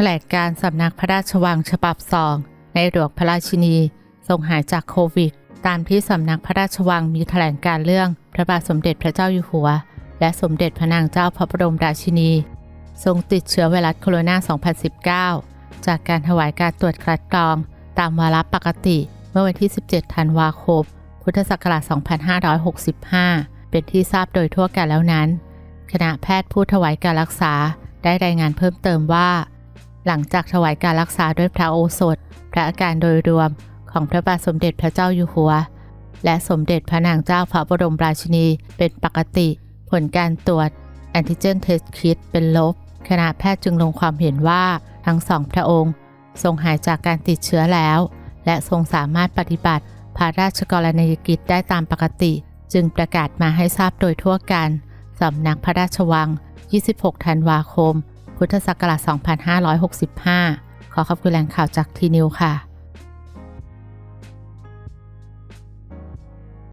แถลงการสำนักพระราชวังฉบับสองในหลวงพระราชินีทรงหายจากโควิด ตามที่สำนักพระราชวังมีแถลงการเรื่องพระบาทสมเด็จพระเจ้าอยู่หัว และสมเด็จพระนางเจ้าพระบรมราชินี ทรงติดเชื้อไวรัสโคโรนา 2019 จากการถวายการตรวจคัดกรอง ตามวาระปกติเมื่อวันที่ 17 ธันวาคม พุทธศักราช 2565 เป็นที่ทราบโดยทั่วกันแล้วนั้น คณะแพทย์ผู้ถวายการรักษาได้รายงานเพิ่มเติมว่า หลังจากถวายการรักษาด้วยพระโอสถ พระอาการโดยรวมของพระบาทสมเด็จพระเจ้าอยู่หัว และสมเด็จพระนางเจ้าพระบรมราชินีเป็นปกติ ผลการตรวจแอนติเจนเทสคิดเป็นลบ คณะแพทย์จึงลงความเห็นว่าทั้งสองพระองค์ ทรงหายจากการติดเชื้อแล้ว และทรงสามารถปฏิบัติพระราชกรณียกิจได้ตามปกติ จึงประกาศมาให้ทราบโดยทั่วกันสำนักพระราชวัง 26 ธันวาคม พุทธศักราช 2565 ขอขอบคุณแหล่งข่าวจากทีนิวค่ะ